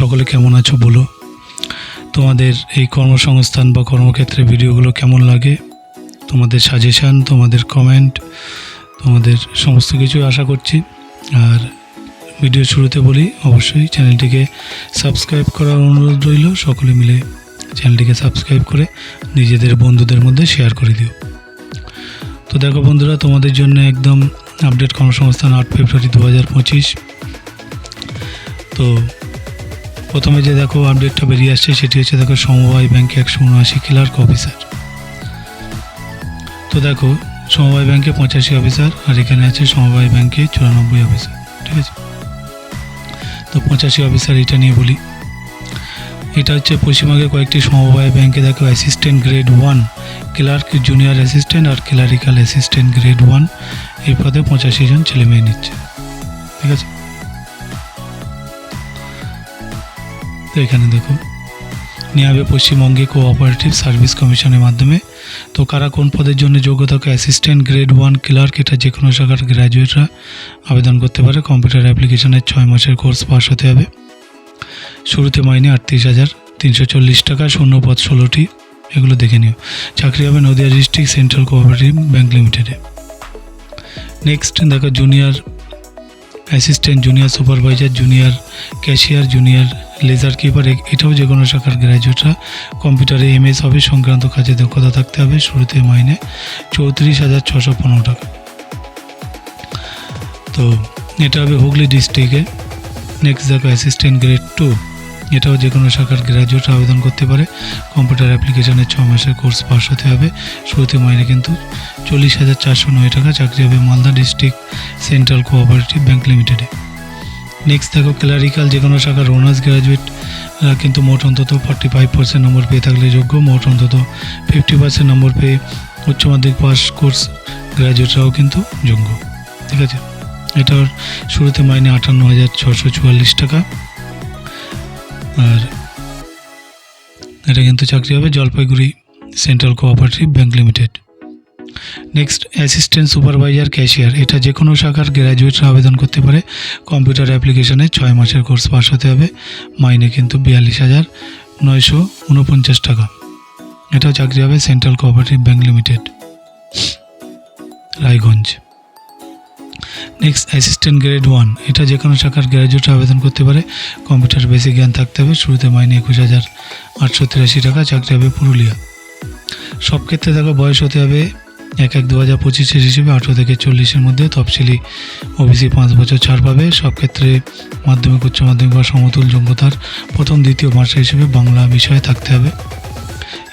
সকলে কেমন আছো বলো? তোমাদের এই কর্মসংস্থান বা কর্মক্ষেত্রে ভিডিওগুলো কেমন লাগে? তোমাদের সাজেশান তোমাদের কমেন্ট তোমাদের সমস্ত কিছু আশা করছি। আর ভিডিও শুরুতে বলি, অবশ্যই চ্যানেলটিকে সাবস্ক্রাইব করার অনুরোধ রইল। সকলে মিলে চ্যানেলটিকে সাবস্ক্রাইব করে নিজেদের বন্ধুদের মধ্যে শেয়ার করে দিও। তো দেখো বন্ধুরা, তোমাদের জন্য একদম আপডেট কর্মসংস্থান আট ফেব্রুয়ারি দু হাজার পঁচিশ। তো প্রথমে যে দেখো আপডেটটা বেরিয়ে আসছে, সেটি হচ্ছে দেখো সমবায় ব্যাংকে একশো উনআশি ক্লার্ক অফিসার তো দেখো, সমবায় ব্যাংকে পঁচাশি অফিসার আর এখানে আছে সমবায় ব্যাংকে চুরানব্বই অফিসার ঠিক আছে? তো পঁচাশি অফিসার এটা নিয়ে বলি। এটা হচ্ছে পশ্চিমবঙ্গের কয়েকটি সমবায় ব্যাংকে দেখো assistant grade one clerk junior assistant আর ক্লারিক্যাল অ্যাসিস্ট্যান্ট গ্রেড ওয়ান এই পদে পঁচাশি জন ছেলে মেয়ে নিচ্ছে, ঠিক আছে? তো এখানে দেখো নেওয়া হবে পশ্চিমবঙ্গে কোঅপারেটিভ সার্ভিস কমিশনের মাধ্যমে তো কারা কোন পদের জন্য যোগ্যতা অ্যাসিস্ট্যান্ট গ্রেড ওয়ান ক্লার্ক এটা যে কোনো শাখার গ্র্যাজুয়েটরা আবেদন করতে পারে। কম্পিউটার অ্যাপ্লিকেশনের ছয় মাসের কোর্স পাস হতে হবে। শুরুতে মাইনে আটত্রিশ হাজার তিনশো চল্লিশ টাকা, শূন্য পদ ষোলোটি, এগুলো দেখে নিও। চাকরি হবে Nadia district central cooperative bank লিমিটেডে নেক্সট দেখো junior assistant junior supervisor junior cashier junior ledger keeper এটাও যে কোনো শাখার গ্র্যাজুয়েটরা কম্পিউটারে এমএস অফিস সংক্রান্ত কাজে দক্ষতা থাকতে হবে, শুরুতে মাইনে চৌত্রিশ হাজার ছশো পনেরো টাকা। তো এটা হবে হুগলি ডিস্ট্রিক্টে নেক্সট দেখো অ্যাসিস্ট্যান্ট গ্রেড টু এটাও যে কোনো শাখার গ্র্যাজুয়েট আবেদন করতে পারে। কম্পিউটার অ্যাপ্লিকেশনের ছ মাসের কোর্স পাস হতে হবে, শুরুতে মাইনে কিন্তু চল্লিশ হাজার চারশো নয় টাকা, চাকরি হবে Malda district central cooperative bank লিমিটেডে নেক্সট দেখো ক্লারিক্যাল যে কোনো শাখার অনার্স গ্র্যাজুয়েট কিন্তু মোট অন্তত ফর্টি ফাইভ পার্সেন্ট নম্বর পেয়ে থাকলে যোগ্য, মোট অন্তত ফিফটি পার্সেন্ট নম্বর পেয়ে উচ্চ মাধ্যমিক পাস কোর্স গ্র্যাজুয়েটরাও কিন্তু যোগ্য। ঠিক আছে? এটার শুরুতে মাইনে আটান্ন হাজার ছশো চুয়াল্লিশ টাকা। আর এটা কিন্তু চাকরি হবে Jalpaiguri central cooperative bank limited. Next assistant supervisor cashier এটা যে কোনো শাখার গ্র্যাজুয়েটরা আবেদন করতে পারে। কম্পিউটার অ্যাপ্লিকেশনে ছয় মাসের কোর্স পাস হতে হবে। মাইনে কিন্তু বিয়াল্লিশ হাজার নয়শো উনপঞ্চাশ টাকা। এটাও চাকরি হবে central cooperative bank limited Raiganj. Next assistant grade one এটা যে কোনো শাখার গ্র্যাজুয়েট আবেদন করতে পারে। কম্পিউটার বেসিক জ্ঞান থাকতে হবে। শুরুতে মাইনে একুশ হাজার আটশো তিরাশি টাকা, চাকরি হবে পুরুলিয়া। সব ক্ষেত্রে দেখো বয়স হতে হবে এক এক দু হাজার পঁচিশের হিসেবে আঠেরো থেকে চল্লিশের মধ্যে তফসিলি ওবিসি পাঁচ বছর ছাড় পাবে। সব ক্ষেত্রে মাধ্যমিক, উচ্চ মাধ্যমিক বা সমতুল যোগ্যতার প্রথম, দ্বিতীয় ভাষা হিসেবে বাংলা বিষয়ে থাকতে হবে।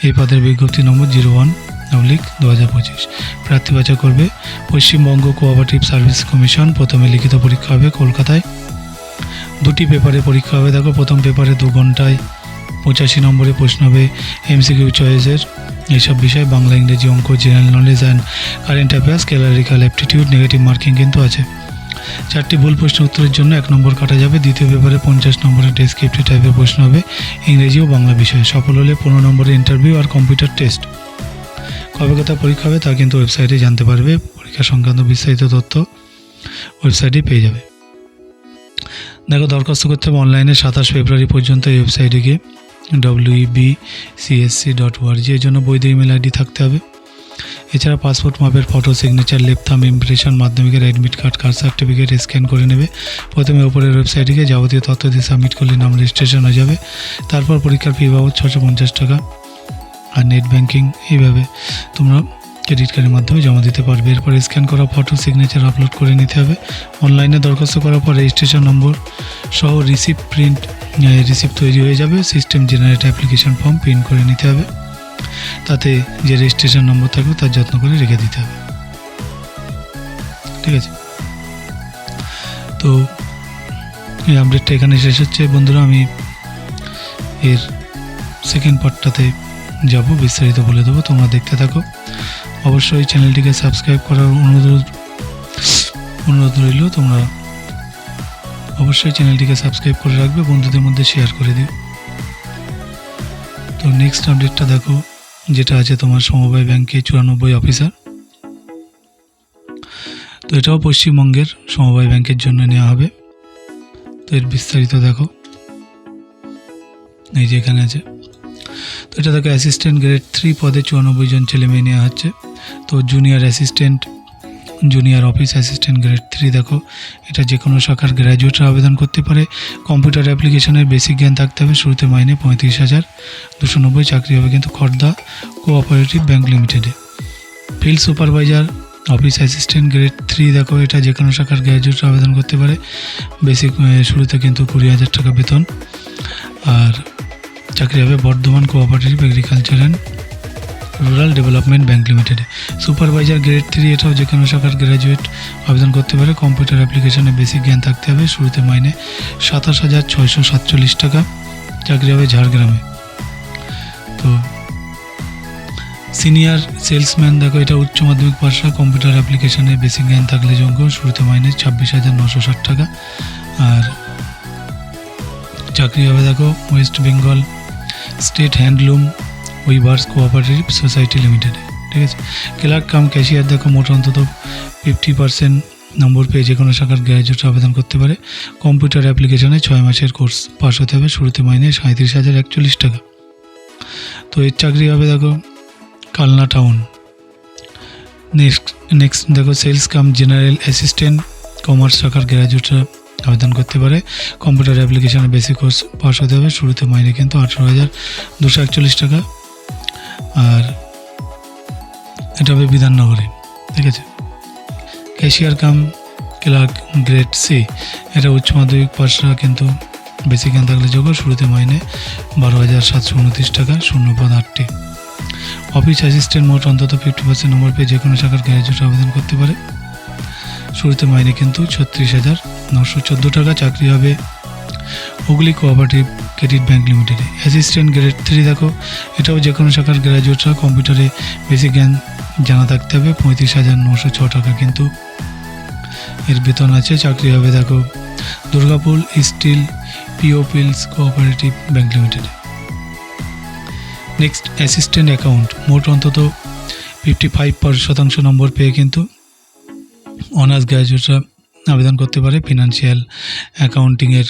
এই পদের বিজ্ঞপ্তি নম্বর জিরো ওয়ান, অবলিক দু হাজার পঁচিশ। প্রার্থী বাছাই করবে পশ্চিমবঙ্গ কোঅপারেটিভ সার্ভিস কমিশন প্রথমে লিখিত পরীক্ষা হবে কলকাতায়। দুটি পেপারে পরীক্ষা হবে, দেখো, প্রথম পেপারে দু ঘন্টায় পঁচাশি নম্বরে প্রশ্ন হবে এমসিকিউ চয়েসের এইসব বিষয় বাংলা, ইংরেজি, অঙ্ক general knowledge and current affairs clerical aptitude negative marking কিন্তু আছে। চারটি ভুল প্রশ্ন উত্তরের জন্য এক নম্বর কাটা যাবে। দ্বিতীয় পেপারে পঞ্চাশ নম্বরের ডেসক্রিপ্টিভ টাইপের প্রশ্ন হবে ইংরেজি ও বাংলা বিষয়ে। সফল হলে পনেরো নম্বরের ইন্টারভিউ আর কম্পিউটার টেস্ট কবে কোথায় পরীক্ষা হবে তা কিন্তু ওয়েবসাইটে জানতে পারবে। পরীক্ষা সংক্রান্ত বিস্তারিত তথ্য ওয়েবসাইটে পেয়ে যাবে। দেখো, দরখাস্ত করতে হবে অনলাইনে সাতাশ ফেব্রুয়ারি পর্যন্ত এই ওয়েবসাইটে গিয়ে। সিএসসি ডট ওআরজি এর জন্য বৈধ ইমেল আইডি থাকতে হবে। এছাড়া পাসপোর্ট মাপের photo signature left thumb impression মাধ্যমিকের admit card caste certificate scan করে নেবে। প্রথমে ওপরের ওয়েবসাইটে গিয়ে যাবতীয় তথ্য দিয়ে সাবমিট করলে নাম রেজিস্ট্রেশন হয়ে যাবে। তারপর পরীক্ষার ফি বাবদ ছশো পঞ্চাশ টাকা। আর নেট ব্যাঙ্কিং এইভাবে তোমরা ক্রেডিট কার্ডের মাধ্যমে জমা দিতে পারবে। এরপর স্ক্যান করা ফটো সিগনেচার আপলোড করে নিতে হবে। অনলাইনে দরখাস্ত করার পর রেজিস্ট্রেশন নম্বর সহ রিসিপ্ট প্রিন্ট রিসিপ্ট তৈরি হয়ে যাবে। System generate application form print করে নিতে হবে। তাতে যে রেজিস্ট্রেশন নম্বর থাকবে তার যত্ন করে রেখে দিতে হবে। ঠিক আছে? তো এই আপডেটটা এখানে শেষ হচ্ছে। বন্ধুরা, আমি এর সেকেন্ড পার্টটাতে যাব। বিস্তারিত বলে দেবো। তোমরা দেখতে থাকো। অবশ্যই চ্যানেলটিকে সাবস্ক্রাইব করার অনুরোধ অনুরোধ রইল তোমরা অবশ্যই চ্যানেলটিকে সাবস্ক্রাইব করে রাখবে, বন্ধুদের মধ্যে শেয়ার করে দিও। তো নেক্সট আপডেটটা দেখো, যেটা আছে তোমার সমবায় ব্যাংকে চুরানব্বই অফিসার তো এটাও পশ্চিমবঙ্গের সমবায় ব্যাংকের জন্য নেওয়া হবে। তো এর বিস্তারিত দেখো। এই যে এখানে আছে। তো এটা দেখো অ্যাসিস্ট্যান্ট গ্রেড থ্রি পদে চুরানব্বই জন ছেলে মেয়ে নেওয়া হচ্ছে। তো junior assistant junior office assistant grade three দেখো, এটা যে কোনো শাখার গ্র্যাজুয়েটরা আবেদন করতে পারে। কম্পিউটার অ্যাপ্লিকেশনের বেসিক জ্ঞান থাকতে হবে, শুরুতে মাইনে পঁয়ত্রিশ হাজার, দুশো নব্বই চাকরি হবে কিন্তু খর্দা কোঅপারেটিভ ব্যাংক লিমিটেডে field supervisor office assistant grade three দেখো, এটা যে কোনো শাখার গ্র্যাজুয়েটরা আবেদন করতে পারে। বেসিক শুরুতে কিন্তু কুড়ি হাজার টাকা বেতন। আর চাকরি হবে Bardhaman cooperative agriculture and rural development bank লিমিটেডে সুপারভাইজার গ্রেড থ্রি এটাও যে কোনো শাখার গ্র্যাজুয়েট আবেদন করতে পারে। কম্পিউটার অ্যাপ্লিকেশনে বেসিক জ্ঞান থাকতে হবে। শুরুতে মাইনে সাতাশ হাজার ছয়শো সাতচল্লিশ টাকা। চাকরি হবে ঝাড়গ্রামে। তো সিনিয়র সেলসম্যান দেখো, এটা উচ্চ মাধ্যমিক পাশা কম্পিউটার অ্যাপ্লিকেশনে বেসিক জ্ঞান থাকলে যোগ্য। শুরুতে মাইনে ছাব্বিশ হাজার নশো ষাট টাকা। আর চাকরি হবে দেখো West Bengal state handloom weavers cooperative society লিমিটেডে ঠিক আছে? ক্লার্ক কাম ক্যাশিয়ার দেখো মোট অন্তত ফিফটি পার্সেন্ট নম্বর পেয়ে যে কোনো শাখার গ্র্যাজুয়েট আবেদন করতে পারে। কম্পিউটার অ্যাপ্লিকেশনে ছয় মাসের কোর্স পাস হতে হবে, শুরুতে মাইনে সাঁত্রিশ হাজার একচল্লিশ টাকা। তো এর চাকরি হবে দেখো কালনা টাউন। নেক্সট নেক্সট দেখো sales cum general assistant commerce শাখার গ্র্যাজুয়েটরা আবেদন করতে পারে। কম্পিউটার অ্যাপ্লিকেশনে বেসিক কোর্স পাস হতে হবে, শুরুতে মাইনে কিন্তু আঠেরো হাজার দুশো একচল্লিশ টাকা। আর এটা হবে বিধাননগরে, ঠিক আছে? Cashier cum clerk grade C. এটা উচ্চ মাধ্যমিক পাশরা কিন্তু বেসিক জ্ঞান থাকলে যোগ্য। শুরুতে মাইনে বারো হাজার সাতশো উনত্রিশ টাকা, শূন্য পদ আটটি। অফিস অ্যাসিস্ট্যান্ট মোট অন্তত ফিফটি পার্সেন্ট নম্বর পেয়ে যে কোনো শাখার গ্র্যাজুয়েট আবেদন করতে পারে। শুরুতে মাইনে কিন্তু ছত্রিশ হাজার নশো চোদ্দ টাকা, চাকরি হবে হুগলি কোঅপারেটিভ ক্রেডিট ব্যাংক লিমিটেডে অ্যাসিস্ট্যান্ট গ্রেড থ্রি দেখো, এটাও যে কোনো শাখার গ্র্যাজুয়েটরা কম্পিউটারে বেসিক জ্ঞান জানা থাকতে হবে, পঁয়ত্রিশ হাজার নশো ছ টাকা। কিন্তু এর বেতন আছে, চাকরি হবে দেখো, Durgapur steel peoples cooperative bank লিমিটেডে নেক্সট অ্যাসিস্ট্যান্ট অ্যাকাউন্ট মোট অন্তত ফিফটি ফাইভ পার শতাংশ নম্বর পেয়ে কিন্তু অনার্স গ্র্যাজুয়েটরা আবেদন করতে পারে ফিনান্সিয়াল অ্যাকাউন্টিংয়ের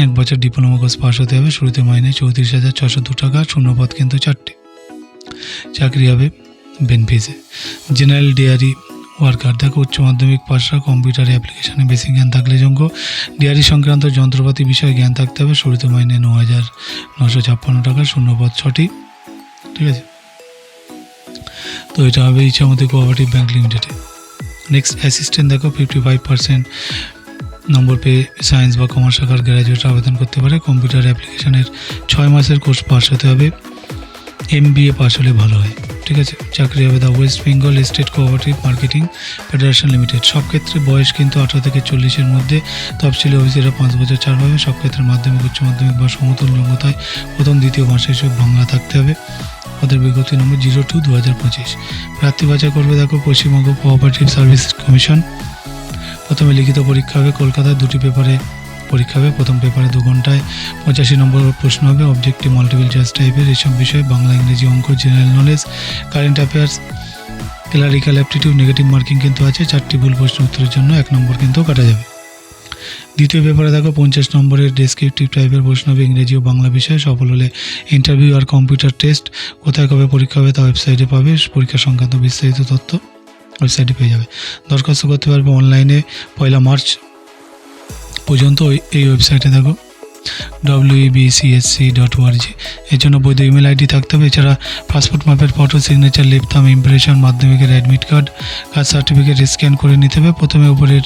এক বছর ডিপ্লোমা কোর্স পাস হতে হবে। শুরুতে মাইনে চৌত্রিশ হাজার ছশো দু টাকা, শূন্যপদ কিন্তু চারটে। চাকরি হবে বেনফিসে। জেনারেল ডেয়ারি ওয়ার্কার দেখো, উচ্চ মাধ্যমিক পাশরা কম্পিউটার অ্যাপ্লিকেশানে বেশি জ্ঞান থাকলে যোগ্য। ডেয়ারি সংক্রান্ত যন্ত্রপাতি বিষয়ে জ্ঞান থাকতে হবে। শুরুতে মাইনে ন হাজার নশো ছাপ্পান্ন টাকা, শূন্যপদ ছটি। ঠিক আছে? তো এটা হবে ইচ্ছামতি কোঅপারেটিভ ব্যাংক লিমিটেডে নেক্সট অ্যাসিস্ট্যান্ট দেখো ফিফটি ফাইভ পার্সেন্ট নম্বর পেয়ে সায়েন্স বা কমার্স শাখার গ্র্যাজুয়েট আবেদন করতে পারে। কম্পিউটার অ্যাপ্লিকেশনের ছয় মাসের কোর্স পাস হতে হবে। এম পাস হলে ভালো হয়। ঠিক আছে? চাকরি হবে the West Bengal state cooperative marketing federation limited সব ক্ষেত্রে বয়স কিন্তু আঠারো থেকে চল্লিশের মধ্যে। তফসিলি অফিসেরা পাঁচ বছর ছাড় পাবে সব ক্ষেত্রে মাধ্যমিক, উচ্চ মাধ্যমিক বা সমতল যোগ্যতায় প্রথম, দ্বিতীয় ভাষা হিসেবে বাংলা থাকতে হবে। ওদের বিজ্ঞপ্তি নম্বর জিরো টু দু হাজার পঁচিশ। প্রার্থী বাছাই করবে দেখো পশ্চিমবঙ্গ কোঅপারেটিভ সার্ভিস কমিশন প্রথমে লিখিত পরীক্ষা হবে কলকাতায়, দুটি পেপারে পরীক্ষা হবে। প্রথম পেপারে দু ঘন্টায় পঁচাশি নম্বর প্রশ্ন হবে অবজেক্টিভ মাল্টিপল চয়েস টাইপের এইসব বিষয়ে বাংলা, ইংরেজি, অঙ্ক general knowledge current affairs clerical aptitude negative marking কিন্তু আছে। চারটি ভুল প্রশ্ন উত্তরের জন্য এক নম্বর কিন্তু কাটা যাবে। দ্বিতীয় পেপারে দেখো, পঞ্চাশ নম্বরের ডেসক্রিপটিভ টাইপের প্রশ্ন হবে, ইংরেজি ও বাংলা বিষয়ে। সফল হলে ইন্টারভিউ আর কম্পিউটার টেস্ট কোথায় কবে পরীক্ষা হবে তা ওয়েবসাইটে পাবে। পরীক্ষা সংক্রান্ত বিস্তারিত তথ্য ওয়েবসাইটে পেয়ে যাবে। দরখাস্ত করতে পারবে অনলাইনে পয়লা মার্চ পর্যন্ত এই ওয়েবসাইটে দেখো। ডব্লিউবিসিএসসি ডট ওআরজি এর জন্য বৈধ ইমেল আইডি থাকতে হবে। এছাড়া পাসপোর্ট মাপের photo signature left thumb impression মাধ্যমিকের admit card caste certificate scan করে নিতে হবে। প্রথমে উপরের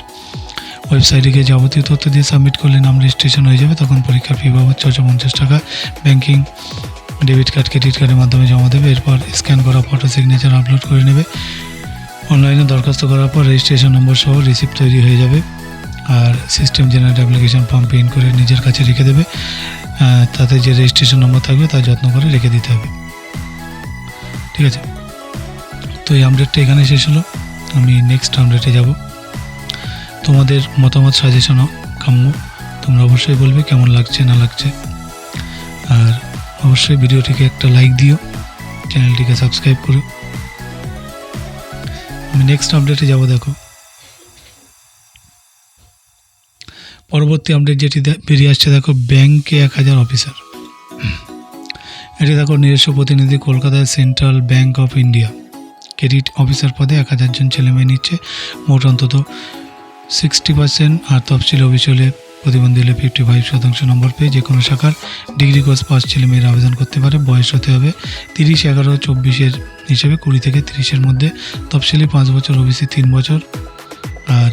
ওয়েবসাইটে গিয়ে যাবতীয় তথ্য দিয়ে সাবমিট করলে নাম রেজিস্ট্রেশন হয়ে যাবে। তখন পরীক্ষার ফি বাবদ ছশো পঞ্চাশ টাকা ব্যাংকিং ডেবিট কার্ড ক্রেডিট কার্ডের মাধ্যমে জমা দেবে। এরপর স্ক্যান করা ফটো সিগনেচার আপলোড করে নেবে। অনলাইনে দরখাস্ত করার পর রেজিস্ট্রেশন নম্বর সহ রিসিপ্ট তৈরি হয়ে যাবে। আর system generate application form print করে নিজের কাছে রেখে দেবে। তাতে যে রেজিস্ট্রেশন নম্বর থাকবে তা যত্ন করে রেখে দিতে হবে। ঠিক আছে? তো এই আপডেটটা এখানে শেষ হলো। আমি নেক্সট আপডেটে যাব। তোমাদের মতামত সাজেশনও কাম্য। তোমরা অবশ্যই বলবে কেমন লাগছে, না লাগছে। আর অবশ্যই ভিডিওটিকে একটা লাইক দিও। চ্যানেলটিকে সাবস্ক্রাইব করো। আমি নেক্সট আপডেটে যাব, দেখো। পরবর্তী আপডেট যেটি বেরিয়ে আসছে, দেখো ব্যাংকে এক হাজার অফিসার এটি দেখো, নিজস্ব প্রতিনিধি কলকাতায় Central Bank of India credit officer পদে এক হাজার জন ছেলেমেয়ে নিচ্ছে। মোট অন্তত সিক্সটি পার্সেন্ট আর তফসিল অফিস হলে প্রতিবন্ধী হলে ফিফটি ফাইভ শতাংশ নম্বর পেয়ে যে কোনো শাখার ডিগ্রি কোর্স পাস ছেলে মেয়েরা আবেদন করতে পারে। বয়স হতে হবে তিরিশ, এগারো, চব্বিশের হিসেবে কুড়ি থেকে তিরিশের মধ্যে। তফসিলি পাঁচ বছর ওবিসি তিন বছর। আর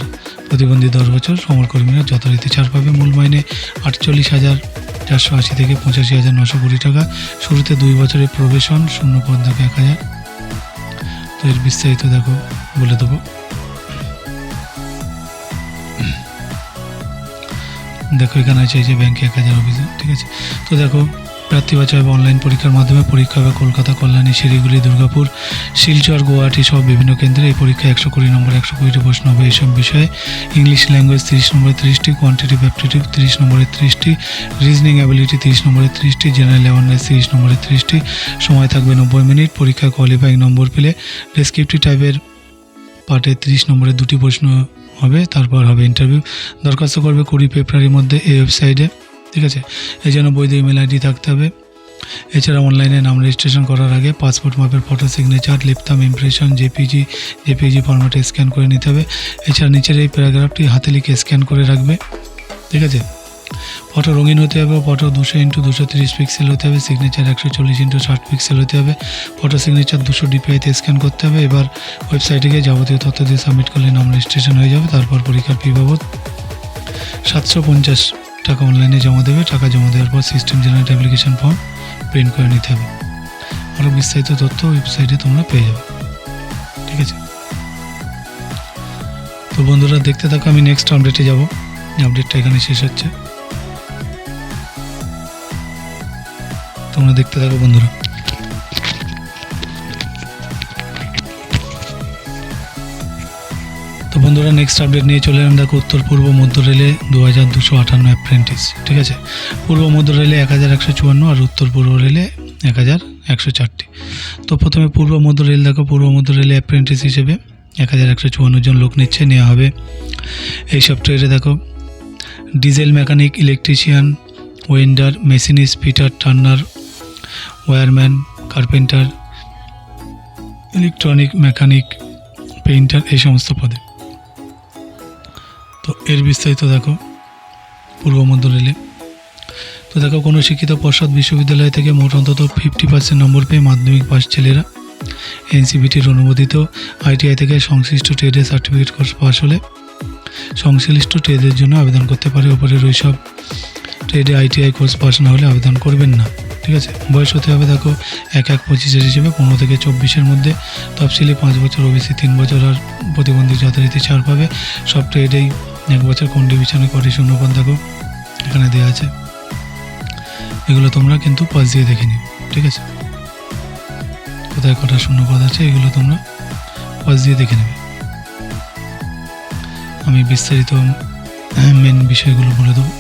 প্রতিবন্ধী দশ বছর, সমরকর্মীরা যথারীতি ছাড় পাবে। মূল মাইনে আটচল্লিশ হাজার চারশো আশি থেকে পঁচাশি হাজার নশো কুড়ি টাকা। শুরুতে দুই বছরের প্রবেশন শূন্য পদ দেখো এক হাজার। তো এর বিস্তারিত দেখো, বলে দেবো। দেখো, এখানে আছে এই যে ব্যাংকে এক হাজার অফিসে ঠিক আছে? তো দেখো, প্রার্থী বাছাই হবে অনলাইন পরীক্ষার মাধ্যমে পরীক্ষা হবে কলকাতা, কল্যাণী, শিলিগুড়ি, দুর্গাপুর, শিলচর, গুয়াহাটি, সব বিভিন্ন কেন্দ্রে এই পরীক্ষা একশো কুড়ি নম্বর, একশো কুড়িটি প্রশ্ন হবে এইসব বিষয়ে। ইংলিশ ল্যাঙ্গুয়েজ তিরিশ নম্বরে তিরিশটি কোয়ান্টিটিভ অ্যাপটিটিউড তিরিশ নম্বরে তিরিশটি রিজনিং অ্যাবিলিটি তিরিশ নম্বরে তিরিশটি জেনারেল অ্যাওয়ারনেস তিরিশ নম্বরে তিরিশটি। সময় থাকবে নব্বই মিনিট, পরীক্ষায় কোয়ালিফাইং নম্বর পেলে ডেসক্রিপটিভ টাইপের পার্টে তিরিশ নম্বরে দুটি প্রশ্ন হবে, তারপর হবে ইন্টারভিউ দরখাস্ত করবে কুড়ি ফেব্রুয়ারির মধ্যে এই ওয়েবসাইটে ঠিক আছে? এই জন্য বৈধ ইমেল আইডি থাকতে হবে। এছাড়া অনলাইনে নাম রেজিস্ট্রেশন করার আগে পাসপোর্ট মাপের photo signature left thumb impression JPG JPG ফরম্যাটে স্ক্যান করে নিতে হবে। এছাড়া নিচের এই প্যারাগ্রাফটি হাতে লিখে স্ক্যান করে রাখবে, ঠিক আছে? ফটো রঙিন হতে হবে, ফটো দুশো ইন্টু দুশো তিরিশ পিক্সেল হতে হবে সিগনেচার একশো চল্লিশ ইন্টু ষাট পিক্সেল হতে হবে, ফটো সিগনেচার দুশো ডিপিআইতে স্ক্যান করতে হবে, এবার ওয়েবসাইটে গিয়ে যাবতীয় তথ্য দিয়ে সাবমিট করলে নাম রেজিস্ট্রেশন হয়ে যাবে, তারপর পরীক্ষার ফি বাবদ সাতশো পঞ্চাশ টাকা অনলাইনে জমা দেবে, টাকা জমা দেওয়ার পর system generate application form print করে নিতে হবে। আরও বিস্তারিত তথ্য ওয়েবসাইটে তোমরা পেয়ে যাবে। ঠিক আছে? তো বন্ধুরা দেখতে থাকো, আমি নেক্সট আপডেটে যাব। আপডেটটা এখানে শেষ হচ্ছে। তোমরা দেখতে থাকো বন্ধুরা। তো বন্ধুরা নেক্সট আপডেট নিয়ে চলে এলাম দেখো উত্তর পূর্ব মধ্য রেলে দু হাজার দুশো আটান্ন অ্যাপ্রেন্টিস ঠিক আছে? পূর্ব মধ্য রেলে এক হাজার একশো চুয়ান্ন আর উত্তর পূর্ব রেলে এক হাজার একশো চারটি। তো প্রথমে পূর্ব মধ্য রেল দেখো, পূর্ব মধ্য রেলে অ্যাপ্রেন্টিস হিসেবে এক হাজার একশো চুয়ান্ন জন লোক নিচ্ছে, নেওয়া হবে। এই সফটওয়্যারে দেখো diesel mechanic electrician welder machinist fitter turner wireman carpenter, electronic, mechanic, painter, এই সমস্ত পদে। তো এর বিস্তারিত দেখো পূর্ব মধ্য রেলে তো দেখো, কোনো শিক্ষিত পর্ষদ বিশ্ববিদ্যালয় থেকে মোট অন্তত ফিফটি পার্সেন্ট নম্বর পেয়ে মাধ্যমিক পাস ছেলেরা। এনসিবিটির অনুমোদিত আইটিআই থেকে সংশ্লিষ্ট ট্রেডের সার্টিফিকেট কোর্স পাস হলে সংশ্লিষ্ট ট্রেডের জন্য আবেদন করতে পারে। ওপরের ওই সব। ট্রেডে আইটিআই কোর্স পাস না হলে আবেদন করবেন না। ঠিক আছে? বয়স হতে হবে দেখো এক এক পঁচিশের হিসেবে পনেরো থেকে চব্বিশের মধ্যে। তফসিলি পাঁচ বছর ওবিসি, তিন বছর আর প্রতিবন্ধী যথারীতি ছাড় পাবে। সব ট্রেডেই এক বছর কোন ডিভিশনে কটি শূন্যপদ দেখো এখানে দেওয়া আছে। এগুলো তোমরা কিন্তু পাস দিয়ে দেখে নিও, ঠিক আছে? কোথায় কটা শূন্যপদ আছে এগুলো তোমরা পাস দিয়ে দেখে নেবে। আমি বিস্তারিত মেন বিষয়গুলো বলে দেবো।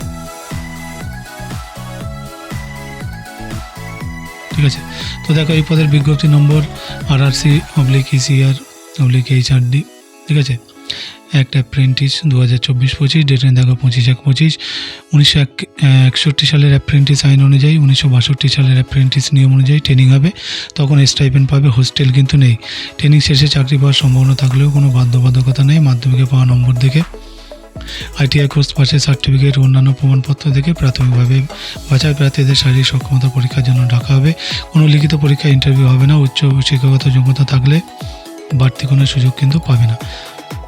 ঠিক আছে। তো দেখো, এই পদের বিজ্ঞপ্তি number R R C oblique ECR oblique H R D ঠিক আছে? একটা অ্যাপ্রেন্টিস দু হাজার চব্বিশ পঁচিশ ডেট দেখো, পঁচিশ এক পঁচিশ। উনিশশো এক- একষট্টি সালের অ্যাপ্রেন্টিস আইন অনুযায়ী, উনিশশো বাষট্টি সালের অ্যাপ্রেন্টিস নিয়ম অনুযায়ী ট্রেনিং হবে। তখন স্টাইপেন্ড পাবে হোস্টেল কিন্তু নেই। ট্রেনিং শেষে চাকরি পাওয়ার সম্ভাবনা থাকলেও কোনো বাধ্যবাধকতা নেই, মাধ্যমিকে পাওয়া নম্বর দেখে। আইটিআই কোর্স পাশের সার্টিফিকেট অন্যান্য প্রমাণপত্র দেখে প্রাথমিকভাবে বাছাই প্রার্থীদের শারীরিক সক্ষমতা পরীক্ষার জন্য ডাকা হবে। কোনো লিখিত পরীক্ষা ইন্টারভিউ হবে না। উচ্চ শিক্ষাগত যোগ্যতা থাকলে বাড়তি কোনো সুযোগ কিন্তু পাবে না।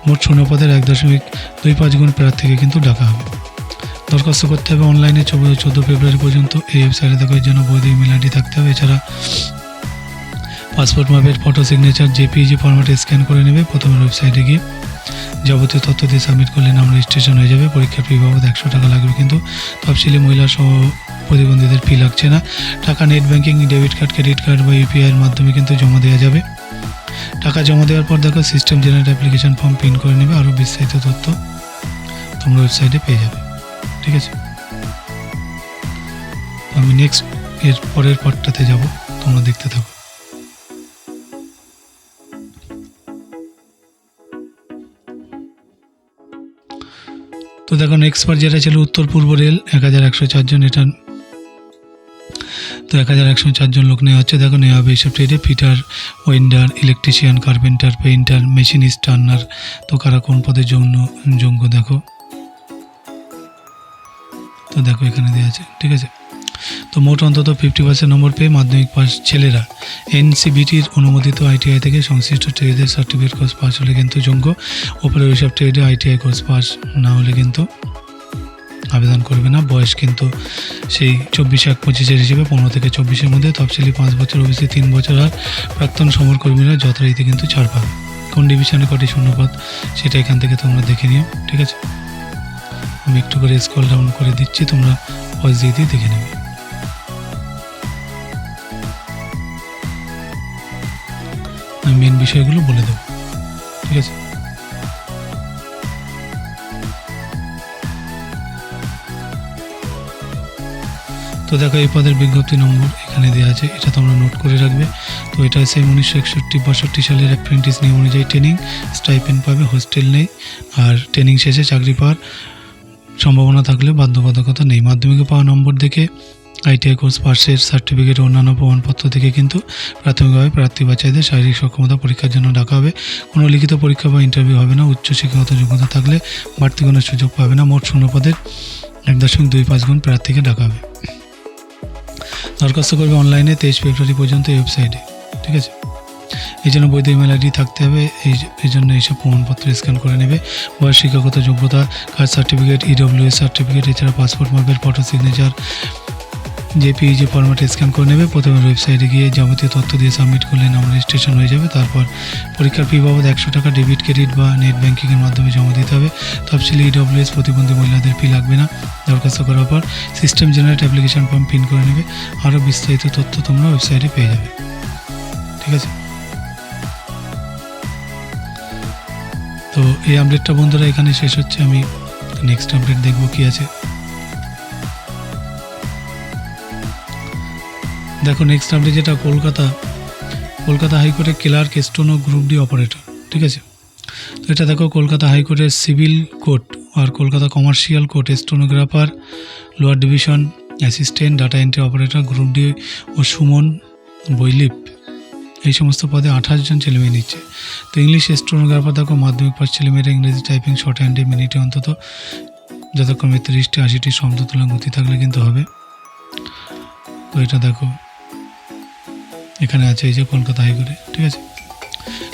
মোট শূন্যপদের এক দশমিক দুই পাঁচ গুণ প্রার্থীকে কিন্তু ডাকা হবে। দরখাস্ত করতে হবে অনলাইনে চৌদ্দ ফেব্রুয়ারি পর্যন্ত। এই ওয়েবসাইটে দেখো, এর জন্য বৈধ ইমেল আইডি থাকতে হবে। এছাড়া পাসপোর্ট মাপের ফটো সিগনেচার জেপিজি ফরম্যাটে স্ক্যান করে নেবে প্রথমে ওয়েবসাইটে গিয়ে। যাবতীয় তথ্য দিয়ে সাবমিট করলে নাম রেজিস্ট্রেশন হয়ে যাবে। পরীক্ষার ফি বাবদ একশো টাকা লাগবে কিন্তু তফসিলি মহিলা সহ প্রতিবন্ধীদের ফি লাগছে না। টাকা net banking debit card credit card বা ইউপিআইয়ের মাধ্যমে কিন্তু জমা দেওয়া যাবে। টাকা জমা দেওয়ার পর দেখো system generate application form print করে নেবে। আরও বিস্তারিত তথ্য তোমরা ওয়েবসাইটে পেয়ে যাবে। ঠিক আছে? আমি নেক্সট এর পরের পার্টটাতে যাব। তোমরা দেখতে থাকো। তো দেখো নেক্সট পার যেটা ছিল উত্তর পূর্ব রেল এক হাজার একশো চারজন এটা। তো এক হাজার একশো চারজন লোক নেওয়া হচ্ছে। দেখো, নেওয়া হবে এইসব ট্রেডে fitter, welder, electrician, carpenter, painter, machinist turner তো কারা কোন পদের জন্য যোগ্য দেখো। তো দেখো, এখানে দেওয়া আছে। ঠিক আছে? তো মোট অন্তত ফিফটি পার্সেন্ট নম্বর পেয়ে মাধ্যমিক পাস ছেলেরা। এনসিবিটির অনুমোদিত আইটিআই থেকে সংশ্লিষ্ট ট্রেডের সার্টিফিকেট কোর্স পাস হলে কিন্তু যোগ্য। ওপরে ওইসব ট্রেডে আইটিআই কোর্স পাস না হলে কিন্তু আবেদন করবে না। বয়স কিন্তু সেই চব্বিশ এক পঁচিশের হিসেবে পনেরো থেকে চব্বিশের মধ্যে। তফসিলি পাঁচ বছর ওবিসি তিন বছর আর প্রাক্তন সমরকর্মীরা যথারীতি কিন্তু ছাড় পাবে। কোন ডিভিশনে কটি শূন্যপদ সেটা এখান থেকে তোমরা দেখে নিও, ঠিক আছে? আমি একটু করে স্কল ডাউন করে দিচ্ছি, তোমরা ভয়েস দিয়ে দিয়ে দেখে নেবে। বিষয়গুলো বলে দেবো। ঠিক আছে? তো দেখো, এই পদের বিজ্ঞপ্তি নম্বর এখানে দেওয়া আছে। এটা তোমরা নোট করে রাখবে। তো এটা সেম উনিশশো একষট্টি, বাষট্টি সালের অ্যাপ্রেন্টিস নিয়ম অনুযায়ী ট্রেনিং স্টাইপেন্ড পাবে হোস্টেল নেই। আর ট্রেনিং শেষে চাকরি পাওয়ার সম্ভাবনা থাকলে বাধ্যবাধকতা নেই। মাধ্যমিকে পাওয়া নম্বর দেখে আইটিআই কোর্স পাশের সার্টিফিকেট অন্যান্য প্রমাণপত্র থেকে কিন্তু প্রাথমিকভাবে প্রার্থী বাচ্চাদের শারীরিক সক্ষমতা পরীক্ষার জন্য ডাকা হবে। কোনো লিখিত পরীক্ষা বা ইন্টারভিউ হবে না, উচ্চ শিক্ষাগত যোগ্যতা থাকলে বাড়তি কোনো সুযোগ পাবে না, মোট শূন্য পদের এক দশমিক দুই পাঁচ গুণ প্রার্থীকে ডাকা হবে। দরখাস্ত করবে অনলাইনে তেইশ ফেব্রুয়ারি পর্যন্ত এই ওয়েবসাইটে ঠিক আছে? এই জন্য বৈধ ইমেল আইডি থাকতে হবে, এই এই জন্য এইসব প্রমাণপত্র স্ক্যান করে নেবে। বয়স, শিক্ষাগত যোগ্যতা কাস্ট সার্টিফিকেট ইডব্লিউএস সার্টিফিকেট এছাড়া পাসপোর্ট মাপের ফটো সিগনেচার জেপিইজি ফরম্যাটে স্ক্যান করে নেবে, প্রথমে ওয়েবসাইটে গিয়ে যাবতীয় তথ্য দিয়ে সাবমিট করলে নাম রেজিস্ট্রেশন হয়ে যাবে। তারপর পরীক্ষার ফি বাবদ একশো টাকা ডেবিট ক্রেডিট বা নেট ব্যাঙ্কিংয়ের মাধ্যমে জমা দিতে হবে। তফসিলি ইডব্লিউএস প্রতিবন্ধী মহিলাদের ফি লাগবে না। দরখাস্ত করার পর system generate application form print করে নেবে। আরও বিস্তারিত তথ্য তোমরা ওয়েবসাইটে পেয়ে যাবে। ঠিক আছে? তো এই আপডেটটা বন্ধুরা, এখানে শেষ হচ্ছে। আমি নেক্সট আপডেট দেখব কি আছে। দেখো নেক্সট আপডেট যেটা, কলকাতা কলকাতা হাইকোর্টের clerk steno group D operator ঠিক আছে? তো এটা দেখো, কলকাতা হাইকোর্টের সিভিল কোর্ট আর Kolkata commercial court stenographer lower division assistant data entry operator group D ও সুমন বৈলিপ। এই সমস্ত পদে আঠাশ জন ছেলেমেয়ে নিচ্ছে। তো ইংলিশ স্টোনোগ্রাফার দেখো, মাধ্যমিক পাস ছেলেমেয়েরা ইংরেজি টাইপিং শর্ট হ্যান্ডে মিনিটে অন্তত যথাক্রমে তিরিশটি, আশিটি শব্দ তোলা গতি থাকলে কিন্তু হবে। তো এটা দেখো এখানে আছে এই যে কলকাতা হাইকোর্টে, ঠিক আছে?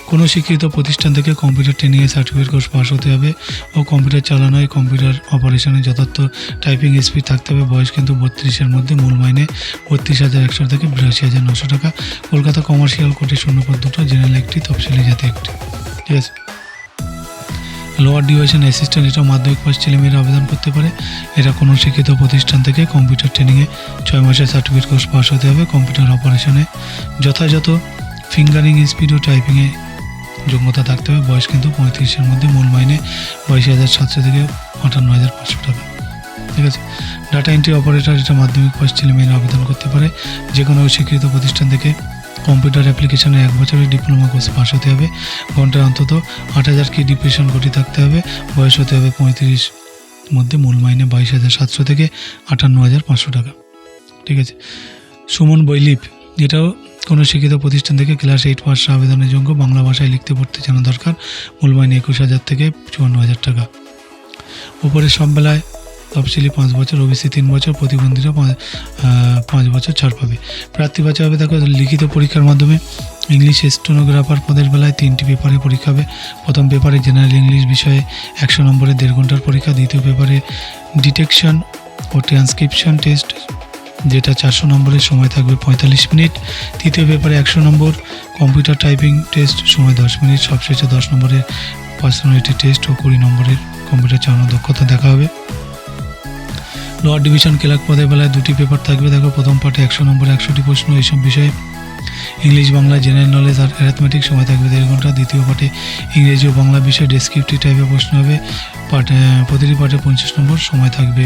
কোনো শিক্ষিত প্রতিষ্ঠান থেকে কম্পিউটার ট্রেনিংয়ে সার্টিফিকেট কোর্স পাস হতে হবে ও কম্পিউটার চালানোয় কম্পিউটার অপারেশনে যথার্থ টাইপিং স্পিড থাকতে হবে। বয়স কিন্তু বত্রিশের মধ্যে, মূল মাইনে বত্রিশ হাজার একশো থেকে বিরাশি হাজার নশো টাকা। কলকাতা কমার্শিয়াল কোর্টে শূন্যপদ দুটো জেনারেল একটি, তফসিলি জাতি একটি, ঠিক আছে? লোয়ার ডিভিশন অ্যাসিস্ট্যান্ট এটা মাধ্যমিক পাস ছেলেমেয়েরা আবেদন করতে পারে। এরা কোনো শিক্ষিত প্রতিষ্ঠান থেকে কম্পিউটার ট্রেনিংয়ে ছয় মাসের সার্টিফিকেট কোর্স পাস হতে হবে কম্পিউটার অপারেশনে যথাযথ ফিঙ্গারিং স্পিড ও টাইপিংয়ে যোগ্যতা থাকতে হবে। বয়স কিন্তু পঁয়ত্রিশের মধ্যে মূল মাইনে বাইশ হাজার সাতশো থেকে আটান্ন হাজার পাঁচশো টাকা। ঠিক আছে? ডাটা এন্ট্রি অপারেটর এটা মাধ্যমিক পাস ছেলেমেয়েরা আবেদন করতে পারে। যে কোনো স্বীকৃত প্রতিষ্ঠান থেকে কম্পিউটার অ্যাপ্লিকেশনে এক বছরের ডিপ্লোমা কোর্স পাস হতে হবে। ঘন্টায় অন্তত আট হাজার কি ডিপ্রেশন ঘটি থাকতে হবে। বয়স হতে হবে পঁয়ত্রিশ। মধ্যে মূল মাইনে বাইশ হাজার সাতশো থেকে আটান্ন হাজার পাঁচশো টাকা। ঠিক আছে। সুমন বৈলিপ, এটাও কোনো শিক্ষিত প্রতিষ্ঠান থেকে ক্লাস এইট পাস আবেদনের যোগ্য বাংলা ভাষায় লিখতে পড়তে জানা দরকার। মূল মাইনে একুশ হাজার থেকে চুয়ান্ন হাজার টাকা। উপরে সব বেলায় তফসিলি পাঁচ বছর, ওবিসি তিন বছর, প্রতিবন্ধীরা পাঁচ বছর ছাড় পাবে। প্রার্থী বাচ্চা হবে, দেখো, লিখিত পরীক্ষার মাধ্যমে ইংলিশ স্টোনোগ্রাফার পদের বেলায় তিনটি পেপারে পরীক্ষা হবে। প্রথম পেপারে জেনারেল ইংলিশ বিষয়ে একশো নম্বরের দেড় ঘণ্টার পরীক্ষা, দ্বিতীয় পেপারে ডিটেকশন ও ট্রান্সক্রিপশন টেস্ট যেটা চারশো নম্বরের সময় থাকবে পঁয়তাল্লিশ মিনিট। তৃতীয় পেপারে একশো নম্বর কম্পিউটার টাইপিং টেস্ট সময় দশ মিনিট, সবশেষে দশ নম্বরের পার্সোনালিটি টেস্ট ও কুড়ি নম্বরের কম্পিউটার চালানোর দক্ষতা দেখা হবে। লোয়ার ডিভিশন ক্লার্ক পদের বেলায় দুটি পেপার থাকবে। দেখো, প্রথম পার্টে একশো নম্বরে একশোটি প্রশ্ন, এইসব বিষয়ে ইংলিশ, বাংলা, জেনারেল নলেজ আর অ্যাথমেটিক সময় থাকবে দেড় ঘণ্টা। দ্বিতীয় পার্টে ইংরেজি ও বাংলা বিষয়ে ডেসক্রিপটিভ টাইপের প্রশ্ন হবে। পার্ট প্রতিটি পার্টে পঞ্চাশ নম্বর সময় থাকবে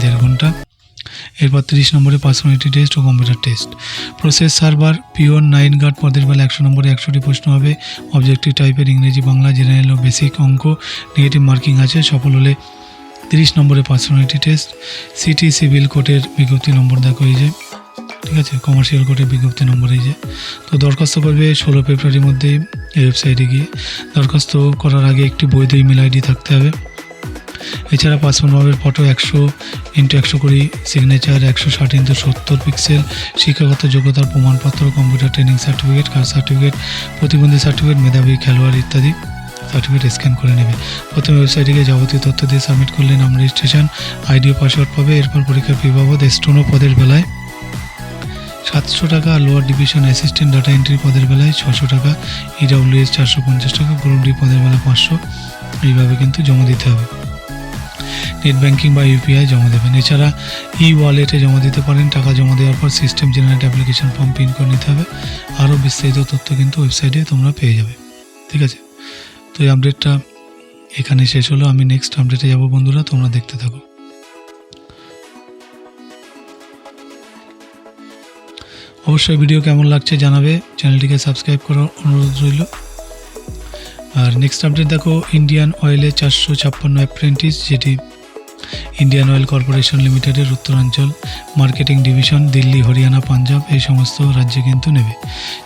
দেড় ঘণ্টা। এরপর তিরিশ নম্বরে পার্সোনালিটি টেস্ট ও computer test. Process server, peon night guard পদের বেলা একশো নম্বরে একশোটি প্রশ্ন হবে। অবজেক্টিভ টাইপের ইংরেজি, বাংলা, জেনারেল ও বেসিক অঙ্ক, নেগেটিভ মার্কিং আছে। সফল হলে তিরিশ নম্বরে পার্সোনালিটি টেস্ট সিটি সিভিল কোর্টের বিজ্ঞপ্তি নম্বর দেখো এই যে। ঠিক আছে? কমার্শিয়াল কোর্টের বিজ্ঞপ্তি নম্বর এই যে। তো দরখাস্ত করবে ষোলো ফেব্রুয়ারির মধ্যেই এই ওয়েবসাইটে গিয়ে। দরখাস্ত করার আগে একটি বৈধ ইমেল আইডি থাকতে হবে। এছাড়া পাসপোর্ট ফটো একশো ইন্টু একশো কুড়ি সিগনেচার একশো ষাট ইন্টু সত্তর পিক্সেল শিক্ষাগত যোগ্যতার প্রমাণপত্র computer training certificate caste certificate প্রতিবন্ধী সার্টিফিকেট মেধাবী খেলোয়াড় ইত্যাদি। সার্টিফিকেট স্ক্যান করে নেবে। প্রথমে ওয়েবসাইটে গিয়ে যাবতীয় তথ্য দিয়ে সাবমিট করলে নাম রেজিস্ট্রেশন আইডি ও পাসওয়ার্ড পাবে। এরপর পরীক্ষার ফি বাবদ স্টোনো পদের বেলায় সাতশো টাকা lower division assistant data entry পদের বেলায় ছশো টাকা ইডাব্লিউএস চারশো পঞ্চাশ টাকা গ্রুপ ডি পদের বেলায় পাঁচশো। এইভাবে কিন্তু জমা দিতে হবে। নেট ব্যাঙ্কিং বা ইউপিআই জমা দেবেন এছাড়া ই ওয়ালেটে জমা দিতে পারেন। টাকা জমা দেওয়ার পর system generate application form print করে নিতে হবে। আরও বিস্তারিত তথ্য কিন্তু ওয়েবসাইটে তোমরা পেয়ে যাবে। ঠিক আছে? তো এই আপডেটটা এখানে শেষ হলো। আমি নেক্সট আপডেটে যাব বন্ধুরা, তোমরা দেখতে থাকো। অবশ্যই ভিডিও কেমন লাগছে জানাবে। চ্যানেলটিকে সাবস্ক্রাইব করার অনুরোধ রইল। আর নেক্সট আপডেট দেখো ইন্ডিয়ান অয়েলে চারশো ছাপ্পান্ন অ্যাপ্রেন্টিস যেটি ইন্ডিয়ান অয়েল কর্পোরেশন লিমিটেডের উত্তরাঞ্চল মার্কেটিং ডিভিশন, দিল্লি, হরিয়ানা, পাঞ্জাব, এই সমস্ত রাজ্যে কিন্তু নেবে।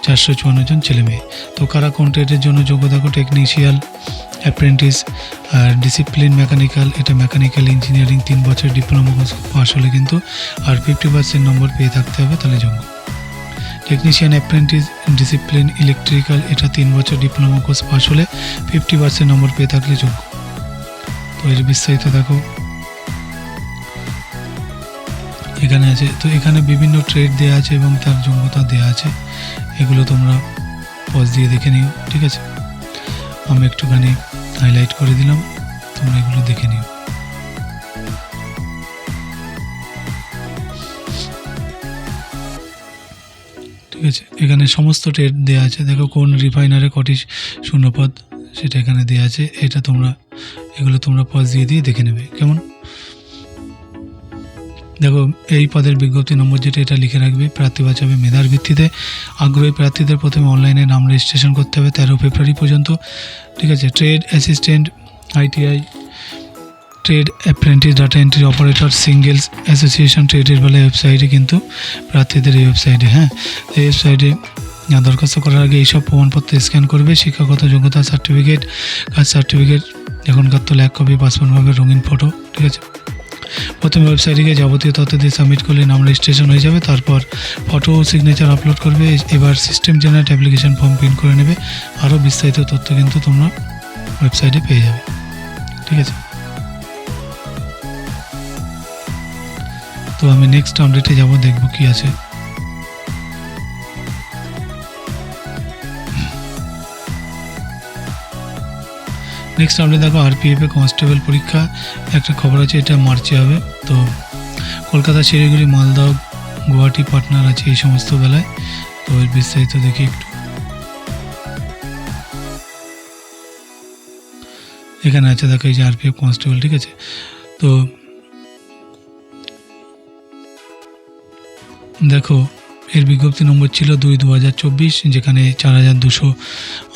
চারশো চুয়ান্ন জন ছেলে মেয়ে। তো কারা কন্ট্রাক্টের জন্য যোগ্য দেখো টেকনিশিয়াল অ্যাপ্রেন্টিস আর ডিসিপ্লিন মেকানিক্যাল, এটা মেকানিক্যাল ইঞ্জিনিয়ারিং, তিন বছর ডিপ্লোমা কোর্স পাস হলে কিন্তু আর ফিফটি পার্সেন্ট নম্বর পেয়ে থাকতে হবে তাহলে যোগ্য টেকনিশিয়ান, অ্যাপ্রেন্টিস, ডিসিপ্লিন, ইলেকট্রিক্যাল, এটা তিন বছর ডিপ্লোমা কোর্স পাস হলে ফিফটি পার্সেন্ট নম্বর পেয়ে থাকলে যোগ্য। তো এর বিস্তারিত দেখো। এখানে আছে। তো এখানে বিভিন্ন ট্রেড দেওয়া আছে এবং তার যোগ্যতা দেওয়া আছে। এগুলো তোমরা পজ দিয়ে দেখে নিও, ঠিক আছে? আমি একটুখানি হাইলাইট করে দিলাম, তোমরা এগুলো দেখে নিও। ঠিক আছে? এখানে সমস্ত ট্রেড দেওয়া আছে। দেখো কোন রিফাইনারে কটি শূন্যপদ, সেটা এখানে দেওয়া আছে। এটা তোমরা, এগুলো তোমরা পজ দিয়ে দিয়ে দেখে নেবে। কেমন? দেখো, এই পদের বিজ্ঞপ্তি নম্বর যেটা, এটা লিখে রাখবে, প্রার্থী বাঁচাবে মেধার ভিত্তিতে। আগ্রহী প্রার্থীদের প্রথমে অনলাইনে নাম রেজিস্ট্রেশন করতে হবে, তেরো ফেব্রুয়ারি পর্যন্ত। ঠিক আছে trade assistant ITI trade apprentice data entry operator singles association ট্রেডের বেলায় ওয়েবসাইটে কিন্তু প্রার্থীদের এই ওয়েবসাইটে হ্যাঁ? এই ওয়েবসাইটে দরখাস্ত করার আগে এইসব প্রমাণপত্র স্ক্যান করবে, শিক্ষাগত যোগ্যতা সার্টিফিকেট কাস্ট সার্টিফিকেট এখনকার তো এক কপি পাসপোর্ট রঙিন ফটো ঠিক আছে? প্রথমে ওয়েবসাইটে গিয়ে যাবতীয় তথ্য দিয়ে সাবমিট করলে নাম রেজিস্ট্রেশন হয়ে যাবে, তারপর ফটো সিগনেচার আপলোড করবে এবার system generate application form print করে নেবে, আরও বিস্তারিত তথ্য কিন্তু তোমরা ওয়েবসাইটে পেয়ে যাবে, ঠিক আছে? তো আমি নেক্সট আপডেটে যাব, দেখব কি আছে। নেক্সট আপডেট দেখো আরপিএফ কনস্টেবল পরীক্ষা, একটা খবর আছে, এটা মার্চে হবে। তো কলকাতা, শিলিগুড়ি, মালদহ, গুয়াহাটি পাটনার আছে এই সমস্ত বেলায়। তো এর বিস্তারিত দেখি একটু। এখানে আছে দেখো এই যে আরপিএফ কনস্টেবল ঠিক আছে? তো দেখো এর বিজ্ঞপ্তি নম্বর ছিল দুই দু হাজার চব্বিশ, যেখানে চার হাজার দুশো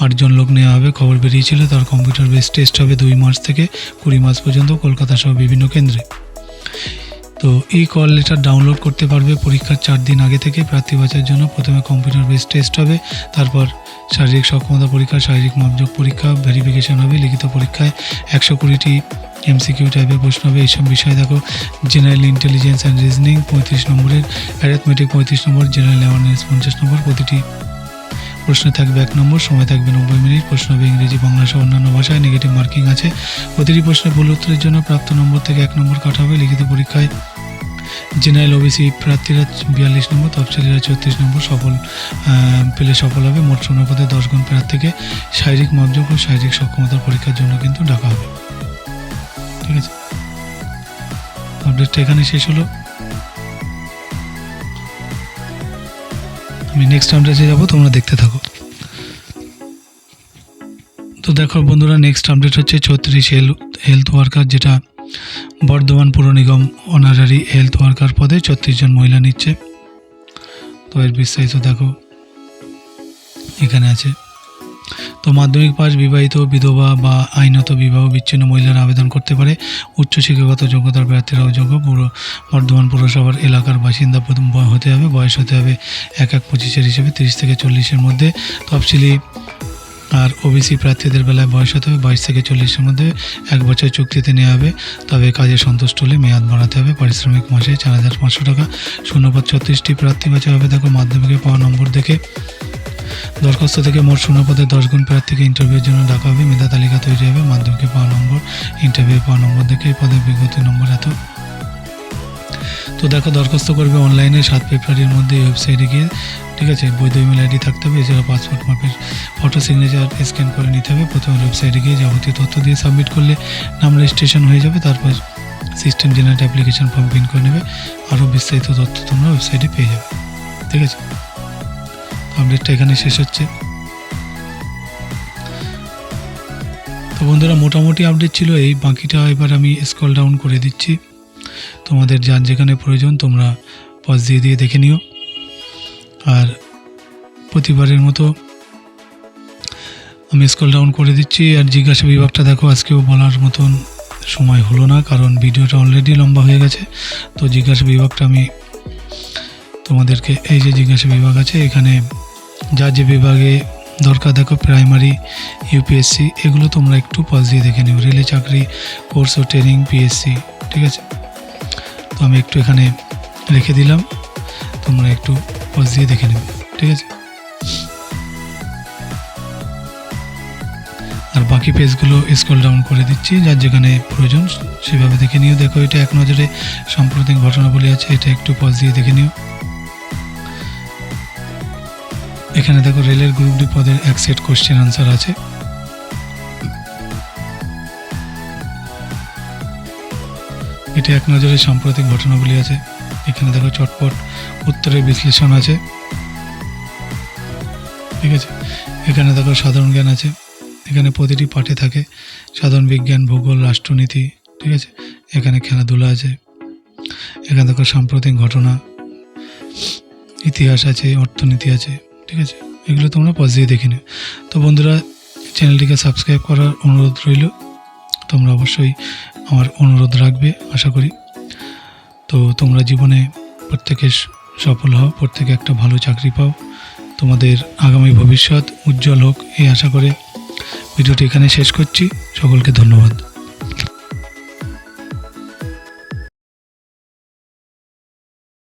আটজন লোক নেওয়া হবে। খবর বেরিয়েছিল তার কম্পিউটার বেস টেস্ট হবে দুই মার্চ থেকে কুড়ি মার্চ পর্যন্ত কলকাতা সহ বিভিন্ন কেন্দ্রে। তো এই কল লেটার ডাউনলোড করতে পারবে পরীক্ষার চার দিন আগে থেকে প্রার্থী বাছার জন্য। প্রথমে কম্পিউটার বেস টেস্ট হবে, তারপর শারীরিক সক্ষমতা পরীক্ষা, শারীরিক মাপযোগ পরীক্ষা ভেরিফিকেশন হবে, লিখিত পরীক্ষায় একশো কুড়িটি এমসিকিউ টাইপের প্রশ্ন হবে, এইসব বিষয়ে দেখো জেনারেল ইন্টেলিজেন্স অ্যান্ড রিজনিং পঁয়ত্রিশ নম্বরের অ্যারিথমেটিক পঁয়ত্রিশ নম্বর জেনারেল অ্যাওয়ারনেস পঞ্চাশ নম্বর, প্রতিটি প্রশ্নে থাকবে এক নম্বর, সময় থাকবে নব্বই মিনিট, প্রশ্ন হবে ইংরেজি, বাংলা সহ অন্যান্য ভাষায় নেগেটিভ মার্কিং আছে। প্রতিটি প্রশ্নের ভুল উত্তরের জন্য প্রাপ্ত নম্বর থেকে এক নম্বর কাটা হবে লিখিত পরীক্ষায়। জেনারেল ওবিসি প্রার্থীরা বিয়াল্লিশ নম্বর, তফসিলিরা ছত্রিশ নম্বর, সফল পেলে সফল হবে। মোট শূন্যপদে দশ গুণ প্রার্থীকে শারীরিক মাপযোগ ও শারীরিক সক্ষমতার পরীক্ষার জন্য কিন্তু ডাকা হবে। ঠিক আছে। আপডেটটা এখানে শেষ হলো। আমি নেক্সট আপডেটে যাব, তোমরা দেখতে থাকো। তো দেখো বন্ধুরা নেক্সট আপডেট হচ্ছে ছত্রিশ হেলথ ওয়ার্কার যেটা বর্ধমান পুর নিগম অনারারি হেলথ ওয়ার্কার পদে ছত্রিশ জন মহিলা নিচ্ছে। তো এর বিস্তারিত দেখো। এখানে আছে। তো মাধ্যমিক পাস বিবাহিত বিধবা বা আইনত বিবাহ বিচ্ছিন্ন মহিলারা আবেদন করতে পারে। উচ্চ শিক্ষাগত যোগ্যতার প্রার্থীরাও যোগ্য। পুরো বর্ধমান পুরসভার এলাকার বাসিন্দা প্রথম হতে হবে। বয়স হতে হবে এক এক পঁচিশের হিসেবে তিরিশ থেকে চল্লিশের মধ্যে। তফসিলি আর ওবিসি প্রার্থীদের বেলায় বয়স হতে হবে। বাইশ থেকে চল্লিশের মধ্যে এক বছর চুক্তিতে নেওয়া হবে। তবে কাজে সন্তুষ্ট হলে মেয়াদ বাড়াতে হবে। পারিশ্রমিক মাসে চার হাজার পাঁচশো টাকা। শূন্য শূন্যপদ ছত্রিশটি প্রার্থী বাছা হবে। দেখো মাধ্যমিকে পাওয়া নম্বর দেখে দরখাস্ত থেকে মোট শূন্য পদে দশ গুণ প্রার্থীকে ইন্টারভিউর জন্য ডাকা হবে। মেধা তালিকা তৈরি হবে। মাধ্যমিকে পাওয়া নম্বর। ইন্টারভিউ পাওয়া নম্বর দেখে পদের বিগত নম্বর এত। তো দেখো, দরখাস্ত করবে অনলাইনে সাত ফেব্রুয়ারির মধ্যে ওয়েবসাইটে গিয়ে। ঠিক আছে, বৈধ ইমেল আইডি থাকতে হবে। এছাড়া পাসপোর্ট মাপের ফটো সিগনেচার স্ক্যান করে নিতে হবে। প্রথমে ওয়েবসাইটে গিয়ে যাবতীয় তথ্য দিয়ে সাবমিট করলে নাম রেজিস্ট্রেশন হয়ে যাবে। তারপর system generate application form print করে নেবে। আরও বিস্তারিত তথ্য তোমরা ওয়েবসাইটে পেয়ে যাবে। ঠিক আছে? আপডেটটা এখানে শেষ হচ্ছে। তো বন্ধুরা, মোটামুটি আপডেট ছিল, এই বাকিটা এবার আমি স্কল ডাউন করে দিচ্ছি। তোমাদের যার যেখানে প্রয়োজন তোমরা পজ দিয়ে দিয়ে দেখে নিও। আর প্রতিবারের মতো আমি স্কল ডাউন করে দিচ্ছি। আর জিজ্ঞাসা বিভাগটা দেখো, আজকেও বলার মতন সময় হলো না, কারণ ভিডিওটা অলরেডি লম্বা হয়ে গেছে। তো জিজ্ঞাসা বিভাগটা আমি তোমাদেরকে, এই যে জিজ্ঞাসা বিভাগ আছে, এখানে যা যে বিভাগে দরকার দেখো প্রাইমারি ইউপিএসসি এগুলো তোমরা একটু পজ দিয়ে দেখে নিও। রেলে চাকরি কোর্স ও ট্রেনিং পিএসসি ঠিক আছে? তো আমি একটু এখানে রেখে দিলাম। তোমরা একটু পজ দিয়ে দেখে নেবে ঠিক আছে? আর বাকি পেজগুলো স্ক্রল ডাউন করে দিচ্ছি, যার যেখানে প্রয়োজন সেভাবে দেখে নিও। দেখো, এটা এক নজরে সাম্প্রতিক ঘটনাবলী আছে, এটা একটু পজ দিয়ে দেখে নিও। এখানে দেখো রেলের গ্রুপ ডি পদের এক সেট কোশ্চেন আনসার আছে। এটি এক নজরে সাম্প্রতিক ঘটনাগুলি আছে। এখানে দেখো চটপট উত্তরের বিশ্লেষণ আছে। ঠিক আছে? এখানে দেখো সাধারণ জ্ঞান আছে। এখানে প্রতিটি পাঠে থাকে সাধারণ বিজ্ঞান, ভূগোল, রাষ্ট্রনীতি, ঠিক আছে? এখানে খেলাধুলা আছে। এখানে দেখো সাম্প্রতিক ঘটনা, ইতিহাস আছে, অর্থনীতি আছে। ঠিক আছে? এগুলো তোমরা পজিটিভ দেখে নিও। তো বন্ধুরা চ্যানেলটিকে সাবস্ক্রাইব করার অনুরোধ রইল। তোমরা অবশ্যই আমার অনুরোধ রাখবে, আশা করি। তো তোমরা জীবনে প্রত্যেকে সফল হও, প্রত্যেকে একটা ভালো চাকরি পাও। তোমাদের আগামী ভবিষ্যৎ উজ্জ্বল হোক, এই আশা করে ভিডিওটি এখানে শেষ করছি। সকলকে ধন্যবাদ।